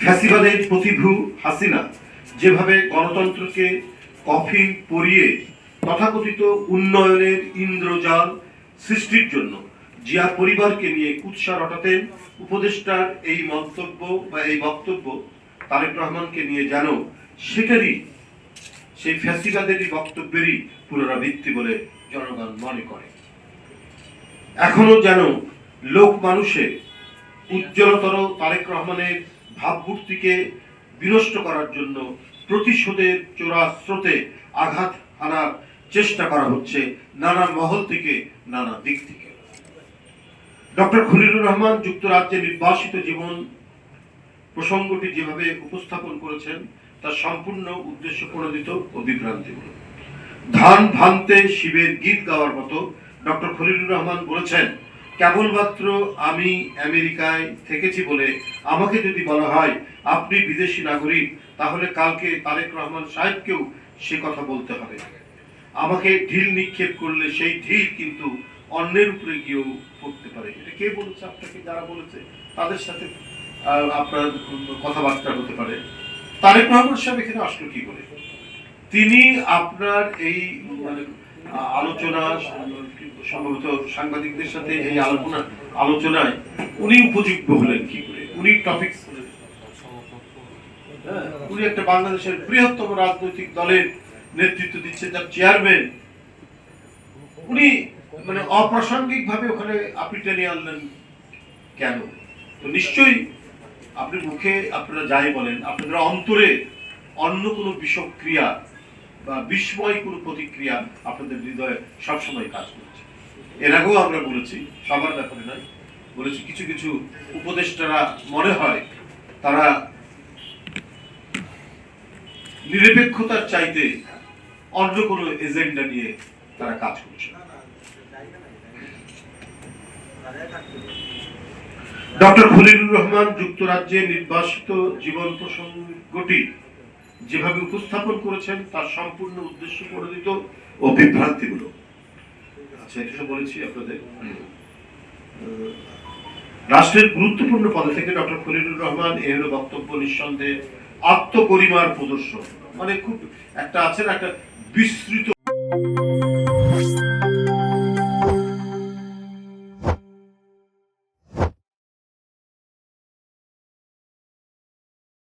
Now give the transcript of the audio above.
ফ্যাসিবাদের প্রতিভু হাসিনা যেভাবে গণতন্ত্রকে কফিন পরিয়ে তথাকথিত উন্নয়নের ইন্দ্রজাল সৃষ্টির জন্য জিয়া পরিবারকে নিয়ে কুৎসা রটাতেন, উপদেষ্টার এই মন্তব্য বা এই বক্তব্য তারেক রহমানকে নিয়ে যেন সেটারই, সেই ফ্যাসিবাদেরই বক্তব্যেরই পুনরাবৃত্তি বলে জনগণ মনে করে। এখনও যেন লোক মানুষে উজ্জ্বলতর তারেক রহমানের ভাবমূর্তিকে বিনষ্ট করার জন্য প্রতিশোধের চোরা স্রোতে আঘাত হানার চেষ্টা করা হচ্ছে নানা মহল থেকে, নানা দিক থেকে। ডক্টর খলিলুর রহমান যুক্তরাজ্যে নির্বাসিত জীবন প্রসঙ্গটি যেভাবে উপস্থাপন করেছেন, তা সম্পূর্ণ উদ্দেশ্য প্রণোদিত ও বিভ্রান্তিমূলক। ধান ভাঙতে শিবের গীত গাওয়ার মতো ডক্টর খলিলুর রহমান বলেছেন কেবলমাত্র আমি আমেরিকায় থেকেছি বলে আমাকে যদি বলা হয় আপনি বিদেশি নাগরিক, তাহলে কালকে তারেক রহমান সাহেবকেও সে কথা বলতে হবে। আমাকে ঢিল নিক্ষেপ করলে সেই ঢিল কিন্তু অন্যের উপরে গিয়েও পড়তে পারে। এটা কে বলেছে? আপনাকে যারা বলেছে, তাদের সাথে আপনার কথাবার্তা হতে পারে। তারেক রহমান সাহেব এখানে আসলো কি করে? তিনি আপনার এই মানে আলোচনা, সম্ভবত সাংবাদিকদের সাথে এই আলোচনা, আলোচনায় উনি উপযুক্ত হলেন কি করে? উনি টপিক উনি একটা বাংলাদেশের বৃহত্তম রাজনৈতিক দলের নেতৃত্ব দিচ্ছেন যার চেয়ারম্যান উনি মানে অপ্রাসঙ্গিক ভাবে ওখানে আপনি টেনে আনলেন কেন? তো নিশ্চয়ই আপনি মুখে আপনারা যাই বলেন, আপনাদের অন্তরে অন্য কোনো বিষক্রিয়া বিস্ময় কোনো প্রতিক্রিয়া আপনাদের হৃদয়ে সবসময় কাজ করছে। এর আগেও আমরা বলেছি, সবার ব্যাপারে নয়, বলেছি কিছু কিছু উপদেষ্টারা মনে হয় তারা নিরপেক্ষতার চাইতে অন্য কোনো এজেন্ডা নিয়ে তারা কাজ করছে। ডক্টর খলিলুর রহমান, যুক্তরাজ্যে নির্বাসিত জীবন প্রসঙ্গটি যেভাবে উপস্থাপন করেছেন, তার সম্পূর্ণ উদ্দেশ্য প্রণোদিত ও বিভ্রান্তিগুলো। আচ্ছা এটা বলেছি আপনাদের। রাষ্ট্রের গুরুত্বপূর্ণ পদে থেকে ডক্টর খলিলুর রহমান, এ হলো বক্তব্য নিঃসন্দেহে আত্মপরিমার প্রদর্শন। মানে খুব একটা আছে না, একটা বিস্তৃত